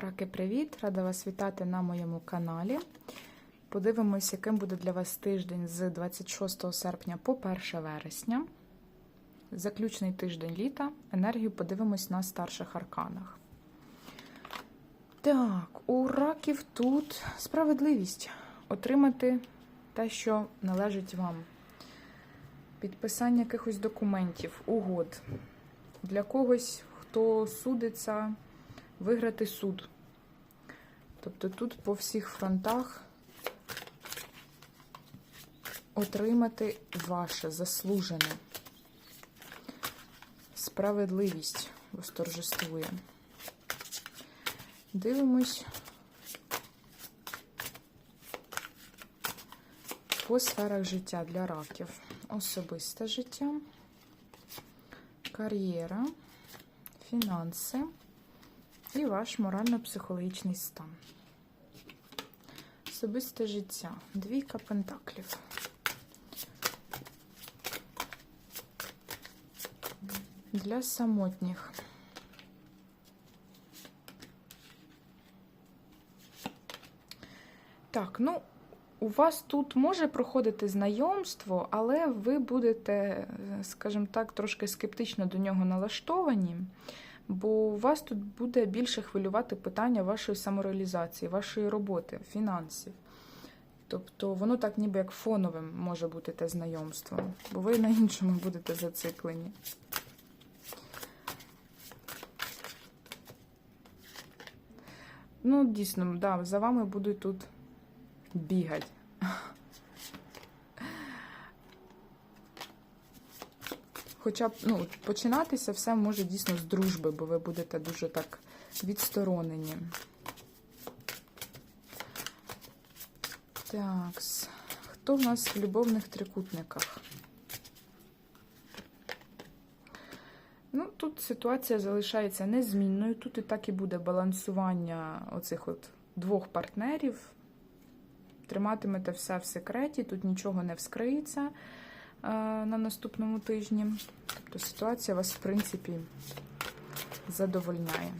Раки, привіт! Рада вас вітати на моєму каналі. Подивимось, яким буде для вас тиждень з 26 серпня по 1 вересня. Заключний тиждень літа. Енергію подивимось на старших арканах. Так, у раків тут справедливість отримати те, що належить вам. Підписання якихось документів, угод. Для когось, хто судиться виграти суд. Тобто тут по всіх фронтах отримати ваше заслужене. Справедливість восторжествує. Дивимось по сферах життя для раків. Особисте життя, кар'єра, фінанси і ваш морально-психологічний стан. Особисте життя. Двійка пентаклів. Для самотніх. Так, ну, у вас тут може проходити знайомство, але ви будете, скажімо так, трошки скептично до нього налаштовані бо вас тут буде більше хвилювати питання вашої самореалізації, вашої роботи, фінансів. Тобто воно так ніби як фоновим може бути те знайомство, бо ви на іншому будете зациклені. Ну, дійсно, да, за вами будуть тут бігати. Хоча б ну, починатися все може дійсно з дружби, бо ви будете дуже так відсторонені. Так, хто в нас в любовних трикутниках? Ну, тут ситуація залишається незмінною. Тут і так і буде балансування оцих от двох партнерів. Триматимете все в секреті, тут нічого не вскриється на наступному тижні. Тобто ситуація вас, в принципі, задовольняє.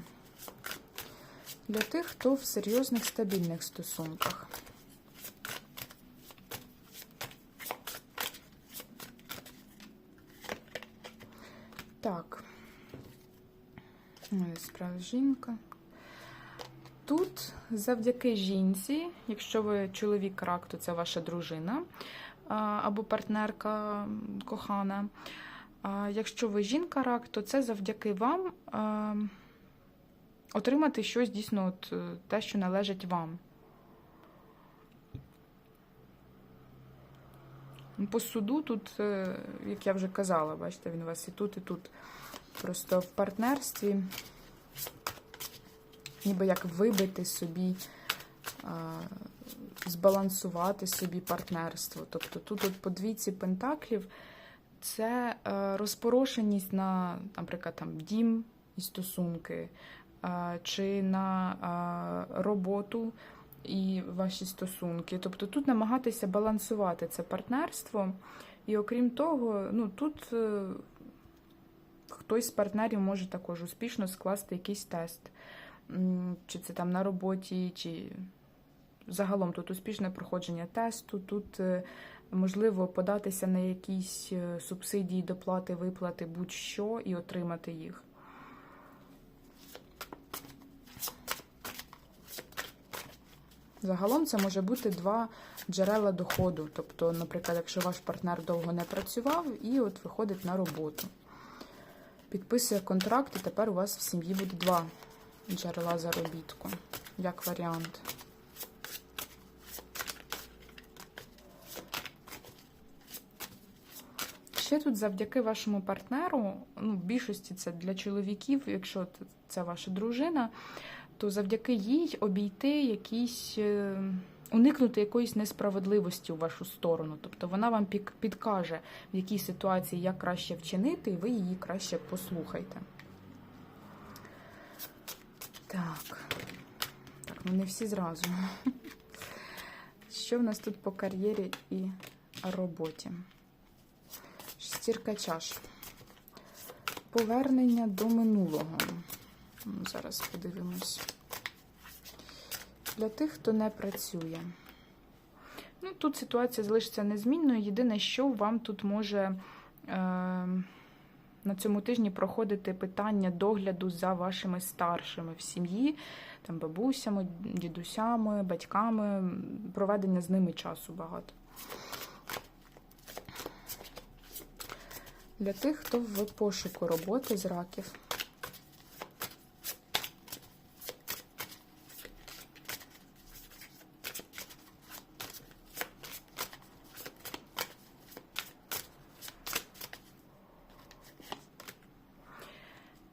Для тих, хто в серйозних стабільних стосунках. Так, справа жінка. Тут завдяки жінці, якщо ви чоловік рак, то це ваша дружина або партнерка кохана. Якщо ви жінка рак, то це завдяки вам отримати щось дійсно от, е, те, що належить вам. По суду тут, е, як я вже казала, бачите, він у вас і тут, і тут. Просто в партнерстві, ніби як вибити собі збалансувати собі партнерство. Тобто тут от по двійці пентаклів це е, розпорошеність на, наприклад, там, дім і стосунки, е, чи на е, роботу і ваші стосунки. Тобто тут намагатися балансувати це партнерство. І окрім того, ну тут хтось з партнерів може також успішно скласти якийсь тест. Чи це там на роботі, чи загалом тут успішне проходження тесту, тут е, можливо податися на якісь е, субсидії, доплати, виплати, будь-що і отримати їх. Загалом це може бути два джерела доходу. Тобто, наприклад, якщо ваш партнер довго не працював і от виходить на роботу, підписує контракт, і тепер у вас в сім'ї буде два джерела заробітку, як варіант. Ще тут завдяки вашому партнеру, ну, в більшості це для чоловіків, якщо це ваша дружина, то завдяки їй обійти якісь, е, уникнути якоїсь несправедливості у вашу сторону. Тобто вона вам підкаже, в якій ситуації як краще вчинити, і ви її краще послухайте. Так, так, не всі зразу. Що в нас тут по кар'єрі і роботі? Шестірка чаш. Повернення до минулого. Зараз подивимось. Для тих, хто не працює. Ну, тут ситуація залишиться незмінною. Єдине, що вам тут може е, на цьому тижні проходити питання догляду за вашими старшими в сім'ї, там бабусями, дідусями, батьками, проведення з ними часу багато. Для тих, хто в пошуку роботи з раків.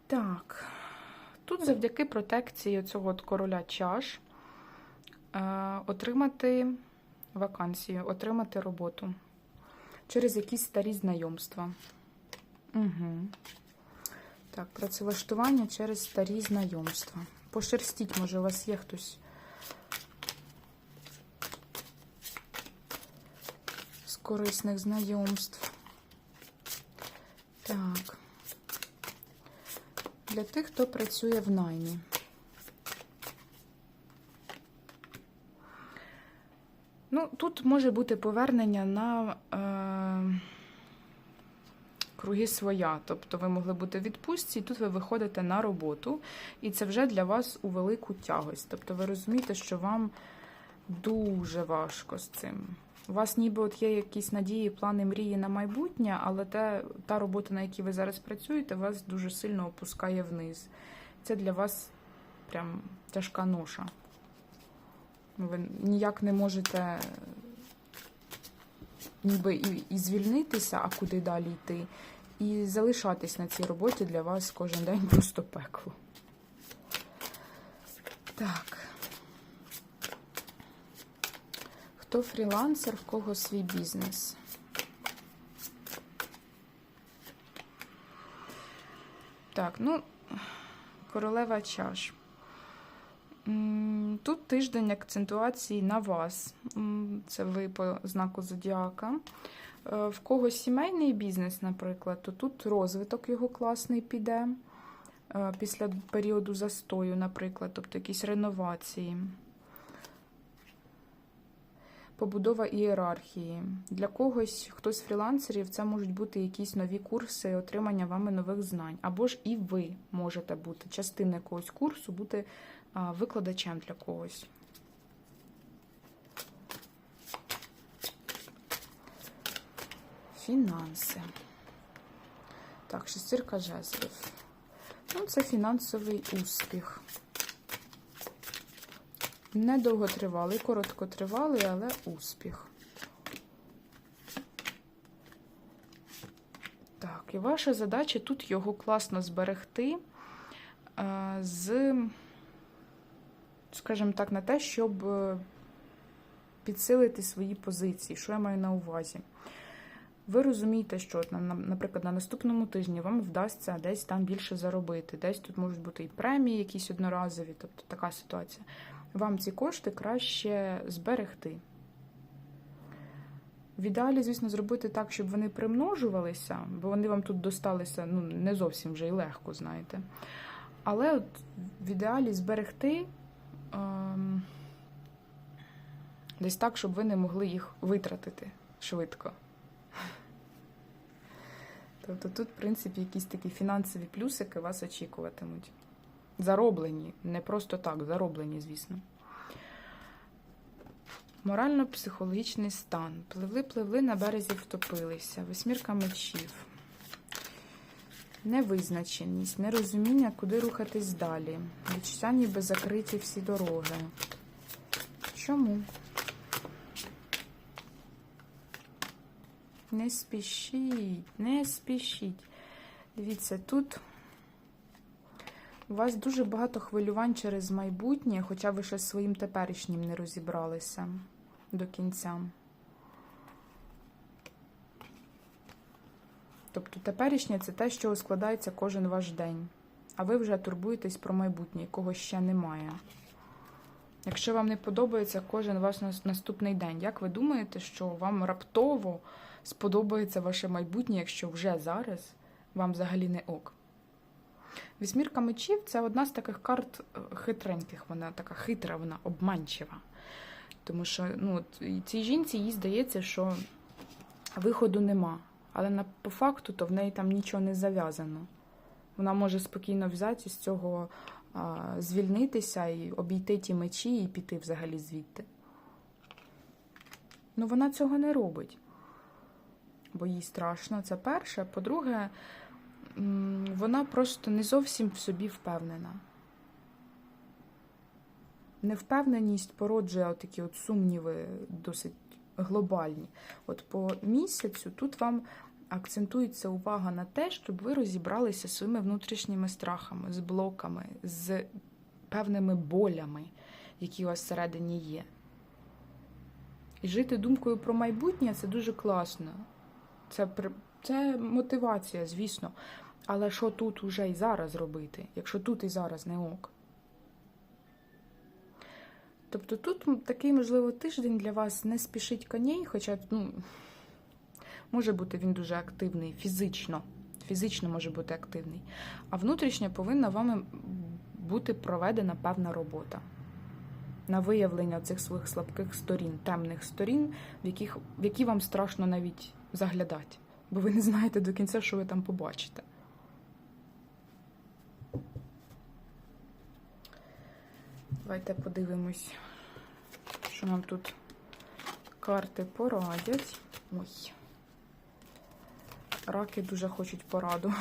Так, тут завдяки протекції цього от короля чаш е, отримати вакансію, отримати роботу через якісь старі знайомства. Угу. Так, працевлаштування через старі знайомства. Пошерстіть, може, у вас є хтось з корисних знайомств. Так. Для тих, хто працює в наймі. Ну, тут може бути повернення на е, круги своя. Тобто ви могли бути в відпустці, і тут ви виходите на роботу, і це вже для вас у велику тягость. Тобто ви розумієте, що вам дуже важко з цим. У вас ніби от є якісь надії, плани, мрії на майбутнє, але те, та робота, на якій ви зараз працюєте, вас дуже сильно опускає вниз. Це для вас прям тяжка ноша. Ви ніяк не можете ніби і, і звільнитися, а куди далі йти. І залишатись на цій роботі для вас кожен день просто пекло. Так. Хто фрілансер, в кого свій бізнес? Так, ну, королева чаш. Тут тиждень акцентуації на вас. Це ви по знаку зодіака. Е, В кого сімейний бізнес, наприклад, то тут розвиток його класний піде е, після періоду застою, наприклад, тобто якісь реновації. Побудова ієрархії. Для когось, хтось з фрілансерів, це можуть бути якісь нові курси, отримання вами нових знань. Або ж і ви можете бути частиною якогось курсу, бути викладачем для когось. Фінанси. Так, шестірка жезлів. Ну, це фінансовий успіх. Недовготривалий, короткотривалий, але успіх. Так, і ваша задача тут його класно зберегти е, з, скажімо так, на те, щоб е, підсилити свої позиції. Що я маю на увазі? Ви розумієте, що, наприклад, на наступному тижні вам вдасться десь там більше заробити, десь тут можуть бути і премії якісь одноразові, тобто така ситуація. Вам ці кошти краще зберегти. В ідеалі, звісно, зробити так, щоб вони примножувалися, бо вони вам тут досталися ну, не зовсім вже і легко, знаєте. Але от в ідеалі зберегти ем, десь так, щоб ви не могли їх витратити швидко. Тобто тут, в принципі, якісь такі фінансові плюсики вас очікуватимуть. Зароблені, не просто так, зароблені, звісно. Морально-психологічний стан. Пливли, пливли, на березі втопилися. Восьмірка мечів. Невизначеність, нерозуміння, куди рухатись далі. Відчуття ніби закриті всі дороги. Чому? Не спішіть, не спішіть. Дивіться, тут у вас дуже багато хвилювань через майбутнє, хоча ви ще своїм теперішнім не розібралися до кінця. Тобто теперішнє це те, що складається кожен ваш день. А ви вже турбуєтесь про майбутнє, якого ще немає. Якщо вам не подобається кожен ваш наступний день, як ви думаєте, що вам раптово сподобається ваше майбутнє, якщо вже зараз вам взагалі не ок? Вісьмірка мечів це одна з таких карт е, хитреньких, вона така хитра, вона обманчива. Тому що ну, цій жінці їй здається, що виходу нема. Але на, по факту то в неї там нічого не зав'язано. Вона може спокійно взяти з цього а, звільнитися і обійти ті мечі і піти взагалі звідти. Ну вона цього не робить, бо їй страшно. Це перше. По-друге, вона просто не зовсім в собі впевнена. Невпевненість породжує такі от сумніви досить глобальні. От по місяцю тут вам акцентується увага на те, щоб ви розібралися зі своїми внутрішніми страхами, з блоками, з певними болями, які у вас всередині є. І жити думкою про майбутнє це дуже класно. Це, це мотивація, звісно. Але що тут уже і зараз робити, якщо тут і зараз не ок? Тобто тут такий, можливо, тиждень для вас не спішить коней, хоча ну, може бути він дуже активний фізично. Фізично може бути активний. А внутрішньо повинна вами бути проведена певна робота на виявлення цих своїх слабких сторін, темних сторін, в, яких, в які вам страшно навіть заглядати, бо ви не знаєте до кінця, що ви там побачите. Давайте подивимось, що нам тут карти порадять. Ой. Раки дуже хочуть пораду.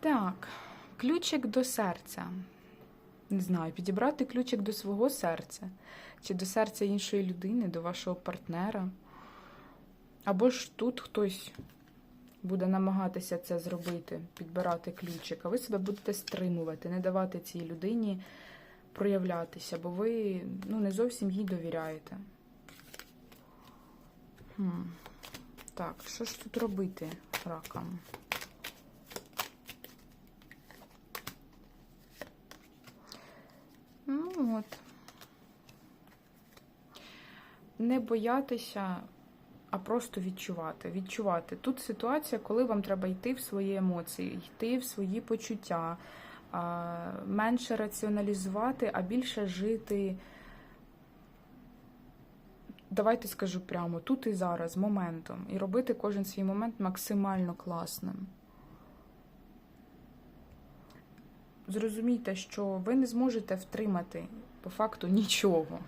Так, ключик до серця. Не знаю, підібрати ключик до свого серця, чи до серця іншої людини, до вашого партнера. Або ж тут хтось буде намагатися це зробити, підбирати ключик, а ви себе будете стримувати, не давати цій людині проявлятися, бо ви ну, не зовсім їй довіряєте. Хм. Так, що ж тут робити ракам? Ну от. Не боятися, а просто відчувати. Відчувати. Тут ситуація, коли вам треба йти в свої емоції, йти в свої почуття, менше раціоналізувати, а більше жити. Давайте скажу прямо, тут і зараз, моментом, і робити кожен свій момент максимально класним. Зрозумійте, що ви не зможете втримати по факту нічого.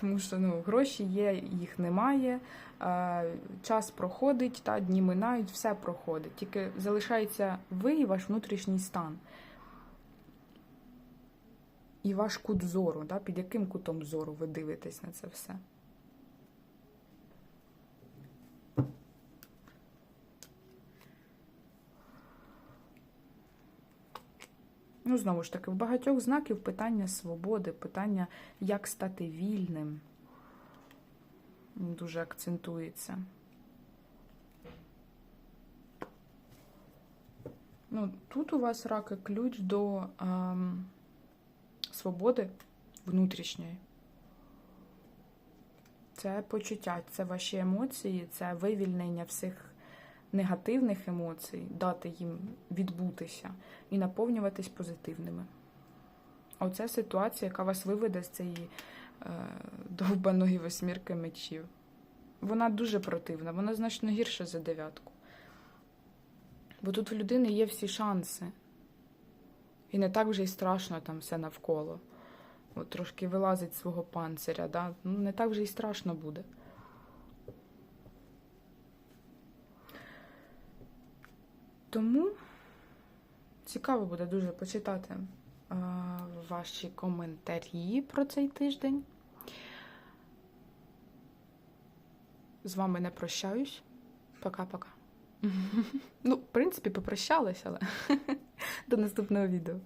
Тому що ну, гроші є, їх немає, час проходить, та, дні минають, все проходить. Тільки залишається ви і ваш внутрішній стан. І ваш кут зору, та, під яким кутом зору ви дивитесь на це все. Ну, знову ж таки, в багатьох знаків питання свободи, питання, як стати вільним, дуже акцентується. Ну, тут у вас раки ключ до ем, свободи внутрішньої. Це почуття, це ваші емоції, це вивільнення всіх негативних емоцій, дати їм відбутися і наповнюватись позитивними. Оце ситуація, яка вас виведе з цієї е, довбаної восьмірки мечів. Вона дуже противна, вона значно гірша за дев'ятку. Бо тут в людини є всі шанси. І не так вже й страшно там все навколо. От трошки вилазить з свого панциря, да? ну, не так вже й страшно буде. Тому цікаво буде дуже почитати е, ваші коментарі про цей тиждень. З вами не прощаюсь. Пока-пока. Ну, в принципі, попрощалась, але до наступного відео.